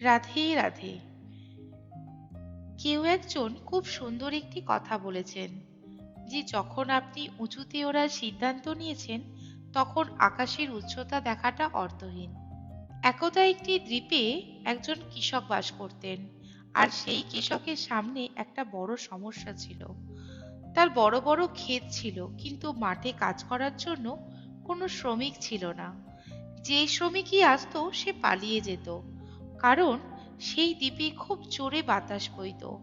রাধে রাধে। কেউ একজন খুব সুন্দর একটি কথা বলেছেন, যে যখন আপনি উঁচুতে ওড়ার সিদ্ধান্ত নিয়েছেন, তখন আকাশের উচ্চতা দেখাটা অর্থহীন। একদা একটি দ্বীপে একজন কৃষক বাস করতেন, আর সেই কৃষকের সামনে একটা বড় সমস্যা ছিল। তার বড় বড় ক্ষেত ছিল, কিন্তু মাঠে কাজ করার জন্য কোনো শ্রমিক ছিল না। যে শ্রমিকই আসতো, সে পালিয়ে যেত। কারণ সেই দ্বীপে খুব জোরে বাতাস বইত।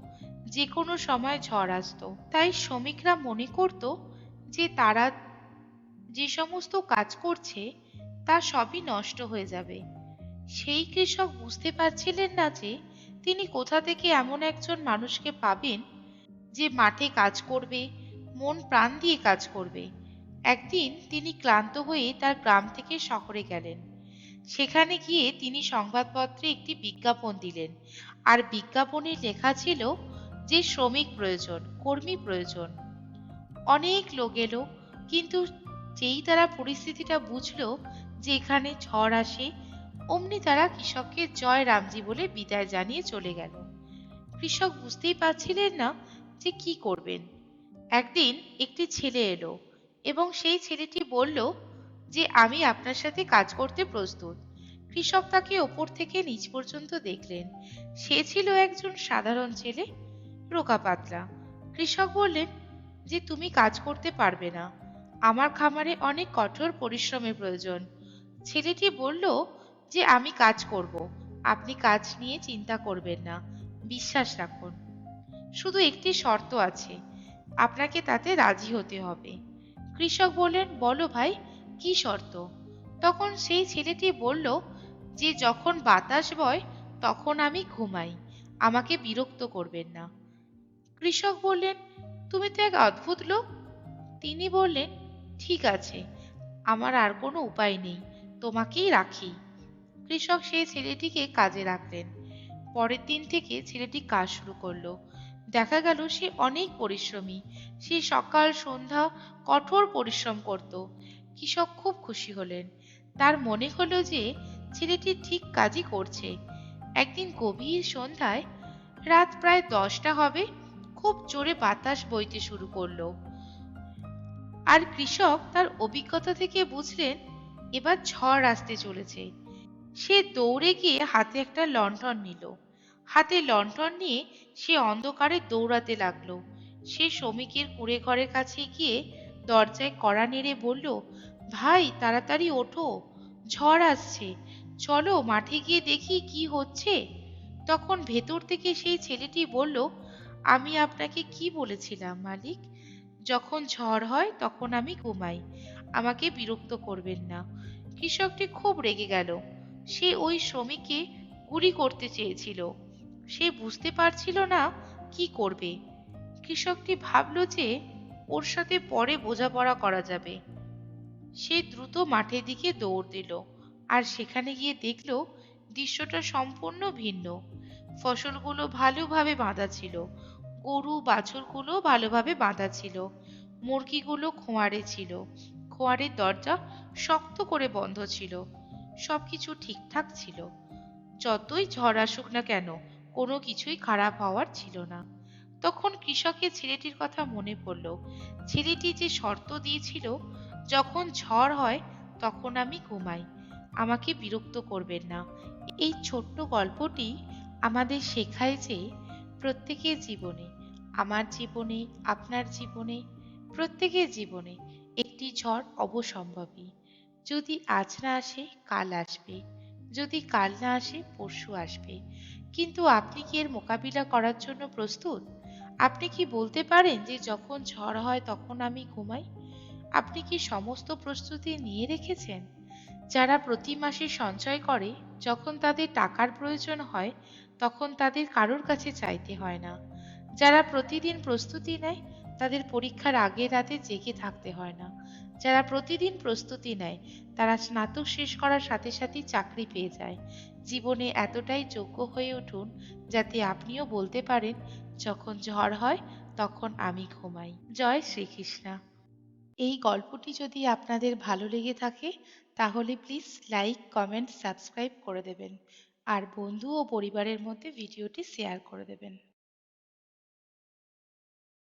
যে কোনো সময় ঝড় আসতো। তাই শ্রমিকরা মনে করত যে তারা যে সমস্ত কাজ করছে, তা সবই নষ্ট হয়ে যাবে। সেই কৃষক বুঝতে পারছিলেন না যে তিনি কোথা থেকে এমন একজন মানুষকে পাবেন যে মাঠে কাজ করবে, মন প্রাণ দিয়ে কাজ করবে। একদিন তিনি ক্লান্ত হয়ে তার গ্রাম থেকে শহরে গেলেন। সেখানে গিয়ে তিনি সংবাদপত্রে একটি বিজ্ঞাপন দিলেন। আর বিজ্ঞাপনে লেখা ছিল যে শ্রমিক প্রয়োজন, কর্মী প্রয়োজন। অনেক লোক এলো, কিন্তু যেই তারা পরিস্থিতিটা বুঝলো যে এখানে ঝড় আসে, অমনি তারা কৃষককে জয় রামজি বলে বিদায় জানিয়ে চলে গেল। কৃষক বুঝতেই পারছিলেন না যে কি করবেন। একদিন একটি ছেলে এলো এবং সেই ছেলেটি বলল যে আমি আপনার সাথে কাজ করতে প্রস্তুত। কৃষক তাকে ওপর থেকে নিচ পর্যন্ত দেখলেন। সে ছিল একজন সাধারণ ছেলে, রোগা পাতলা। কৃষক বললেন, যে তুমি কাজ করতে পারবে না। আমার খামারে অনেক কঠোর পরিশ্রমের প্রয়োজন। ছেলেটি বলল, যে আমি কাজ করব। আপনি কাজ নিয়ে চিন্তা করবেন না। বিশ্বাস রাখুন। শুধু একটি শর্ত আছে। আপনাকে তাতে রাজি হতে হবে। কৃষক বললেন, বলো ভাই কি শর্ত? তখন সেই ছেলেটি বলল, যে যখন বাতাস বয়, তখন আমি ঘুমাই। আমাকে বিরক্ত করবেন না। কৃষক বললেন, তুমি তো এক অদ্ভুত লোক। তিনি বললেন, ঠিক আছে, আমার আর কোনো উপায় নেই, তোমাকেই রাখি। কৃষক সেই ছেলেটিকে কাজে রাখলেন। পরের দিন থেকে ছেলেটি কাজ শুরু করল। দেখা গেল সে অনেক পরিশ্রমী। সে সকাল, সন্ধ্যা কঠোর পরিশ্রম করত। কৃষক খুব খুশি হলেন। তার মনে হলো যে ছেলেটি ঠিক কাজই করছে। একদিন গভীর সন্ধ্যায় রাত প্রায় দশটা হবে, খুব জোরে বাতাস বইতে শুরু করল। আর কৃষক তার অভিজ্ঞতা থেকে বুঝলেন, এবার ঝড় আসতে চলেছে। সে দৌড়ে গিয়ে হাতে একটা লণ্ঠন নিল। হাতে লণ্ঠন নিয়ে সে অন্ধকারে দৌড়াতে লাগল। সে শ্রমিকের কুড়ে ঘরের কাছে গিয়ে দরজায় কড়া নেড়ে বলল, ভাই, তাড়াতাড়ি ওঠো, ঝড় আসছে। চলো মাঠে গিয়ে দেখি কি হচ্ছে। তখন ভেতর থেকে সেই ছেলেটি বলল, আমি আপনাকে কি বলেছিলাম, মালিক? যখন ঝড় হয়, তখন আমি ঘুমাই। আমাকে বিরক্ত করবেন না। কৃষকটি খুব রেগে গেল। সে ওই শ্রমিককে গুলি করতে চেয়েছিল। সে বুঝতে পারছিল না কি করবে। কৃষকটি ভাবল যে ওর সাথে পরে বোঝাপড়া করা যাবে। সে দ্রুত মাঠের দিকে দৌড় দিল আর সেখানে গিয়ে দেখল দৃশ্যটা সম্পূর্ণ ভিন্ন। ফসলগুলো ভালোভাবে বাঁধা ছিল, গরু বাছুরগুলো ভালোভাবে বাঁধা ছিল, মুরগিগুলো খোঁয়ারে ছিল, খোঁয়ারের দরজা শক্ত করে বন্ধ ছিল, সবকিছু ঠিকঠাক ছিল। যতই ঝড় আসুক না কেন, কোনো কিছুই খারাপ হওয়ার ছিল না। তখন কৃষকের ছেলেটির কথা মনে পড়ল। ছেলেটি যে শর্ত দিয়েছিল, যখন ঝড় হয়, তখন আমি ঘুমাই। আমাকে বিরক্ত করবেন না। এই ছোট্ট গল্পটি আমাদের শেখায় যে প্রত্যেকের জীবনে, আমার জীবনে, আপনার জীবনে, প্রত্যেকের জীবনে একটি ঝড় অবসম্ভাবী। যদি আজ না আসে, কাল আসবে। যদি কাল না আসে, পরশু আসবে। কিন্তু আপনি কি এর মোকাবিলা করার জন্য প্রস্তুত? আপনি কি বলতে পারেন যে যখন ঝড় হয় তখন আমি ঘুমাই? আপনি কি সমস্ত প্রস্তুতি নিয়ে রেখেছেন? যারা প্রতি মাসে সঞ্চয় করে, যখন তাদের টাকার প্রয়োজন হয়, তখন তাদের কারোর কাছে চাইতে হয় না। যারা প্রতিদিন প্রস্তুতি নেয় তাদের পরীক্ষার আগের রাতে জেগে থাকতে হয় না। যারা প্রতিদিন প্রস্তুতি নেয়, তারা স্নাতক শেষ করার সাথে সাথেই চাকরি পেয়ে যায়। জীবনে এতটাই যোগ্য হয়ে উঠুন যাতে আপনিও বলতে পারেন, যখন ঝড় হয়, তখন আমি ঘুমাই। জয় শ্রীকৃষ্ণা। এই গল্পটি যদি আপনাদের ভালো লেগে থাকে, তাহলে প্লিজ লাইক, কমেন্ট, সাবস্ক্রাইব করে দেবেন। আর বন্ধু ও পরিবারের মধ্যে ভিডিওটি শেয়ার করে দেবেন।